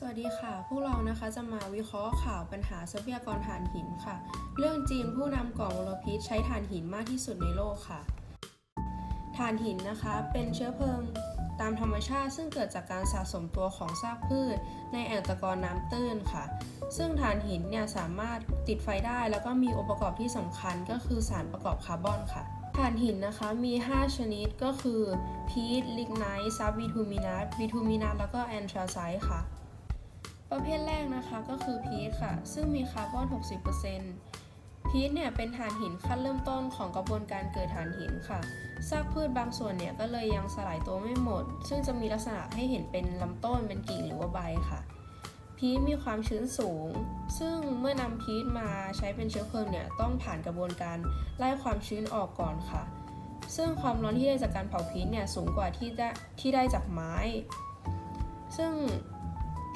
สวัสดีค่ะ พวกเรานะคะจะมาวิเคราะห์ข่าวปัญหาทรัพยากรถ่านหินค่ะ เรื่องจีนผู้นำก่อมลพิษใช้ถ่านหินมากที่สุดในโลกค่ะ ถ่านหินนะคะเป็นเชื้อเพลิงตามธรรมชาติซึ่งเกิดจากการสะสมตัวของซากพืช ในแอ่งตะกอนน้ำตื้นค่ะ ซึ่งถ่านหินเนี่ยสามารถติดไฟได้แล้วก็มีองค์ประกอบที่สำคัญก็คือสารประกอบคาร์บอนค่ะถ่านหินนะคะมี 5 ชนิดก็คือพีทลิกไนท์ซับบิทูมินัสบิทูมินัสแล้วก็แอนทราไซต์ค่ะ ประเภทแรกนะคะก็คือพีทค่ะ ซึ่งมีคาร์บอน 60%พีทเนี่ยเป็นถ่านหินขั้นเริ่มต้นของกระบวนการเกิดถ่านหินค่ะ ซากพืชบางส่วนเนี่ยก็เลยยังสลายตัวไม่หมด ซึ่งจะมีลักษณะให้เห็นเป็นลำต้นเป็นกิ่งหรือว่าใบค่ะ พีทมีความชื้นสูง ซึ่งเมื่อนำพีทมาใช้เป็นเชื้อเพลิงเนี่ยต้องผ่านกระบวนการไล่ความชื้นออกก่อนค่ะ ซึ่งความร้อนที่ได้จากการเผาพีทเนี่ยสูงกว่าที่ได้ที่ได้จากไม้ ซึ่ง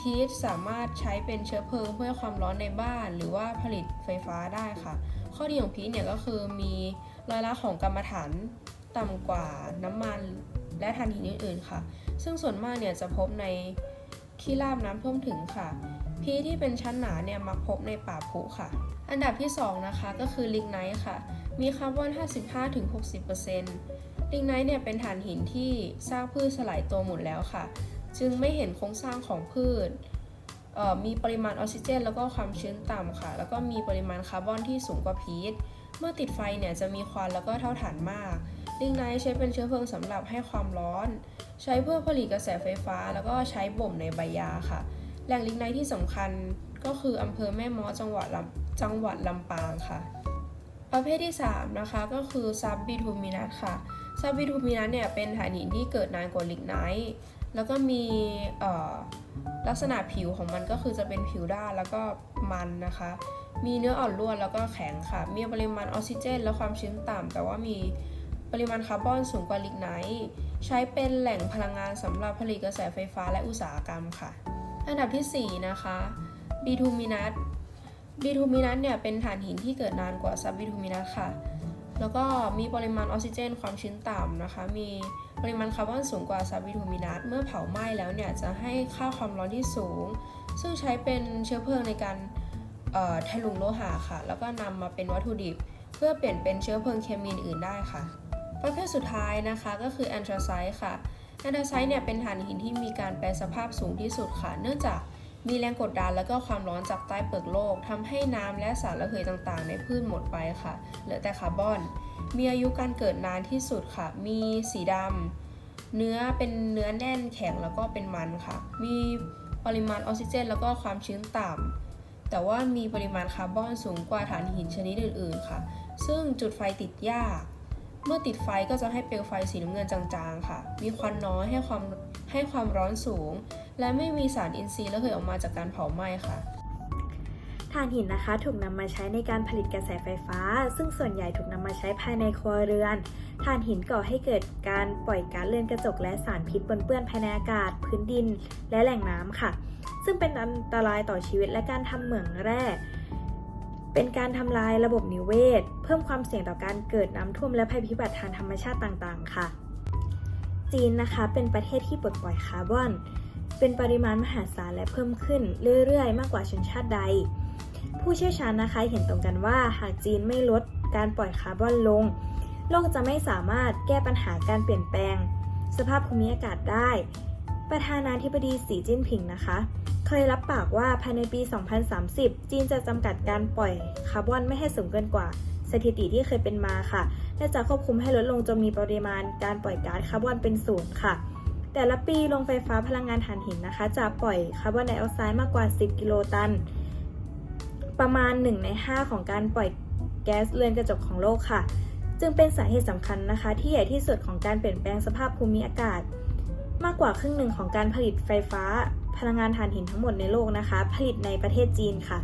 พีชสามารถใช้เป็นเชื้อเพลิงเพื่อความร้อนในบ้าน หรือว่าผลิตไฟฟ้าได้ค่ะ ข้อดีของพีชเนี่ยก็คือมีรายละของกรรมฐานต่ำกว่าน้ำมันและถ่านหินอื่นๆค่ะ ซึ่งส่วนมากเนี่ยจะพบในที่ราบน้ำท่วมถึงค่ะ พีชที่เป็นชั้นหนาเนี่ยมักพบในป่าผุค่ะ อันดับที่ 2 นะคะก็คือลิกไนท์ค่ะ มีคาร์บอน 55-60%ลิกไนท์เนี่ยเป็นถ่านหินที่ซากพืชสลายตัวหมดแล้วค่ะ จึงไม่เห็นโครงสร้างของพืช มีปริมาณออกซิเจน แล้วก็ความชื้นต่ำค่ะ แล้วก็มีปริมาณคาร์บอนที่สูงกว่าพีชเมื่อติดไฟเนี่ยจะมีควันแล้วก็เท่าฐานมาก ลิงไนท์ใช้เป็นเชื้อเพลิงสำหรับให้ความร้อน ใช้เพื่อผลิตกระแสไฟฟ้า แล้วก็ใช้บ่มในใบยาค่ะ แหล่งลิงไนท์ที่สำคัญก็คืออำเภอแม่ม้อจังหวัดลำจังหวัดลำปางค่ะ ประเภทที่ 3 นะคะก็คือซับบิทูมินัสค่ะ ซับบิทูมินัสเนี่ยเป็นถ่านหินที่เกิดนานกว่าลิกไนท์แล้วก็มีลักษณะผิวของมันก็คือจะเป็นผิวด้านแล้วก็มันนะคะ มีเนื้ออ่อนร่วนแล้วก็แข็งค่ะ มีปริมาณออกซิเจน และความชื้นต่ำแต่ว่ามีปริมาณคาร์บอนสูงกว่าลิกไนท์ใช้เป็นแหล่งพลังงานสำหรับผลิตกระแสไฟฟ้าและอุตสาหกรรมค่ะ อันดับทีสี่4 นะคะบีทูมินัสบีทูมินัสเนี่ยเป็นถ่านหินที่เกิดนานกว่าซับบีทูมินัสค่ะ แล้วก็มีปริมาณออกซิเจน ความชื้นต่ำนะคะ มีปริมาณคาร์บอนสูงกว่าซับบิทูมินัสเมื่อเผาไหม้แล้วเนี่ยจะให้ค่าความร้อนที่สูง ซึ่งใช้เป็นเชื้อเพลิงในการเอ่อทะลุงโลหะค่ะ แล้วก็นำมาเป็นวัตถุดิบ เพื่อเปลี่ยนเป็นเชื้อเพลิงเคมีอื่นได้ค่ะ ประเภทสุดท้ายนะคะก็คือแอนทราไซต์ค่ะแอนทราไซต์เนี่ยเป็นถ่านหินที่มีการแปรสภาพสูงที่สุดค่ะ เนื่องจาก มีแรงกดดันแล้วก็ความร้อนจากใต้เปลือกโลกทำให้น้ำและสารระเหยต่างๆ ในพืชหมดไปค่ะ เหลือแต่คาร์บอน มีอายุการเกิดนานที่สุดค่ะ มีสีดำเนื้อเป็นเนื้อแน่นแข็งแล้วก็เป็นมันค่ะ มีปริมาณออกซิเจน แล้วก็ความชื้นต่ำแต่ว่ามีปริมาณคาร์บอนสูงกว่าถ่านหินชนิดอื่นๆค่ะ ซึ่งจุดไฟติดยากเมื่อติดไฟก็จะให้เปลวไฟสีน้ำเงินจางๆ ค่ะ มีควันน้อยให้ความให้ความร้อนสูง และไม่มีสารอินทรีย์ระเหยออกมาจากการเผาไหม้ค่ะถ่านหินนะคะถูกนำมาใช้ในการผลิตกระแสไฟฟ้า ซึ่งส่วนใหญ่ถูกนำมาใช้ภายในครัวเรือนถ่านหินก่อให้เกิดการปล่อยก๊าซเรือนกระจกและสารพิษปนเปื้อนภายในอากาศ พื้นดิน และแหล่งน้ำค่ะ ซึ่งเป็นอันตรายต่อชีวิตและการทำเหมืองแร่เป็นการทำลายระบบนิเวศ เพิ่มความเสี่ยงต่อการเกิดน้ำท่วมและภัยพิบัติทางธรรมชาติต่างๆ ค่ะ จีนนะคะเป็นประเทศที่ปลดปล่อยคาร์บอน เป็นปริมาณมหาศาลและเพิ่มขึ้นเรื่อยๆ มากกว่าชนชาติใด ผู้เชี่ยวชาญนะคะเห็นตรงกันว่าหากจีนไม่ลดการปล่อยคาร์บอนลง โลกจะไม่สามารถแก้ปัญหาการเปลี่ยนแปลง สภาพภูมิอากาศได้ ประธานาธิบดีสีจิ้นผิงนะคะ เคยรับปากว่าภายในปี 2030 จีนจะจำกัดการปล่อยคาร์บอนไม่ให้สูงเกินกว่าสถิติที่เคยเป็นมาค่ะ และจะควบคุมให้ลดลงจนมีปริมาณการปล่อยก๊าซคาร์บอนเป็นศูนย์ค่ะ แต่ละปีโรงไฟฟ้าพลังงานถ่านหินนะคะ จะปล่อยคาร์บอนไดออกไซด์มากกว่า 10 กิโลตัน ประมาณ 1 ใน 5 ของการปล่อยแก๊สเรือนกระจกของโลกค่ะ จึงเป็นสาเหตุสำคัญนะคะ ที่ใหญ่ที่สุดของการเปลี่ยนแปลงสภาพภูมิอากาศ มากกว่าครึ่งหนึ่งของการผลิตไฟฟ้า พลังงานถ่านหินทั้งหมดในโลกนะคะ ผลิตในประเทศจีนค่ะ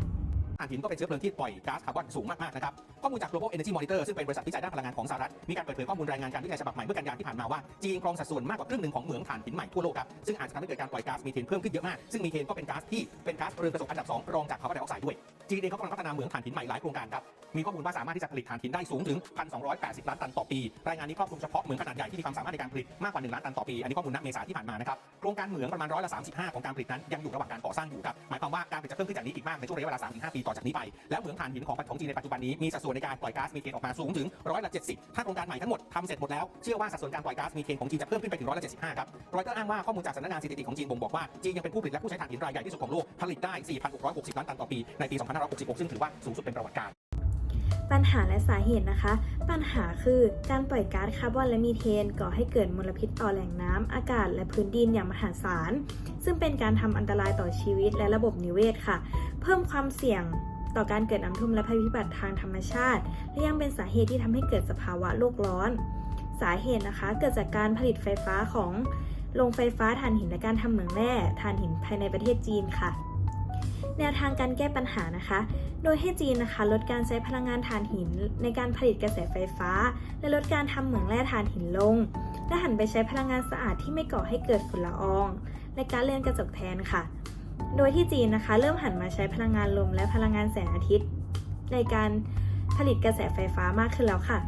ถ่านหินก็เป็นเชื้อเพลิงที่ปล่อยก๊าซคาร์บอนสูงมากๆนะครับข้อมูลจาก Global Energy Monitor ซึ่งเป็นบริษัทวิจัยด้านพลังงานของสหรัฐ มีการเปิดเผยข้อมูลรายงานการวิจัยฉบับใหม่เมื่อกันยายนที่ผ่านมาว่า จีนครองสัดส่วนมากกว่าครึ่งหนึ่งของเหมืองถ่านหินใหม่ทั่วโลกครับ ซึ่งอาจจะทำให้เกิดการปล่อยก๊าซมีเทนเพิ่มขึ้นเยอะมาก ซึ่งมีเทนก็เป็นก๊าซที่เป็นก๊าซเรือนกระจกอันดับสองรองจากคาร์บอนไดออกไซด์ด้วย จีนเองเขากำลังพัฒนาเหมืองถ่านหินใหม่หลายโครงการครับ มีข้อมูลว่าสามารถที่จะผลิตถ่านหินได้สูงถึง 1,280 ล้านตันต่อปี รายงานนี้ครอบคลุมเฉพาะเหมืองขนาดใหญ่ที่มีความสามารถในการผลิตมากกว่า 1 ล้านตันต่อปี อันนี้ข้อมูลณเมษาที่ผ่านมานะครับ โครงการเหมืองประมาณร้อยละ35 ของการผลิตนั้นยังอยู่ระหว่างการก่อสร้างอยู่ครับ หมายความว่าการผลิตจะเพิ่มขึ้นจากนี้อีกมากในช่วงระยะเวลา3-5 ปีต่อจากนี้ไป แล้วเหมืองถ่านหินของของจีนในปัจจุบันนี้มีสัดส่วนในการปล่อยก๊าซมีเทนออกมาสูงถึงร้อยละ70 ถ้าโครงการใหม่ทั้งหมดทำเสร็จหมดแล้ว เชื่อว่าสัดส่วนการปล่อยก๊าซมีเทนของจีนจะเพิ่มขึ้นไปถึงร้อยละ75 ครับรอยเตอร์อ้างว่าข้อมูลจากสำนักงานสถิติของจีนบ่งบอกว่าจีนยังเป็นผู้ผลิตและผู้ใช้ถ่านหินรายใหญ่ที่สุดของโลกผลิตได้ 4,660 ล้านตันต่อปีในปี 2566 ซึ่งถือว่าสูงสุดเป็นประวัติการปัญหาและสาเหตุนะคะ ปัญหาคือการปล่อยก๊าซคาร์บอนและมีเทน ก่อให้เกิดมลพิษต่อแหล่งน้ำอากาศและพื้นดินอย่างมหาศาล ซึ่งเป็นการทำอันตรายต่อชีวิตและระบบนิเวศค่ะ เพิ่มความเสี่ยง ต่อการเกิดน้ำท่วมและภัยพิบัติทางธรรมชาติ และยังเป็นสาเหตุที่ทำให้เกิดสภาวะโลกร้อน สาเหตุนะคะเกิดจากการผลิตไฟฟ้าของโรงไฟฟ้าถ่านหินและการทำเหมืองแร่ถ่านหินภายในประเทศจีนค่ะ แนวทางการแก้ปัญหานะคะ โดยให้จีนนะคะลดการใช้พลังงานถ่านหินในการผลิตกระแสไฟฟ้า และลดการทำเหมืองแร่ถ่านหินลง และหันไปใช้พลังงานสะอาดที่ไม่ก่อให้เกิดฝุ่นละออง และการเลื่อนกระจกแทนค่ะ โดยที่จีนนะคะเริ่มหันมาใช้พลังงานลมและพลังงานแสงอาทิตย์ ในการผลิตกระแสไฟฟ้ามากขึ้นแล้วค่ะ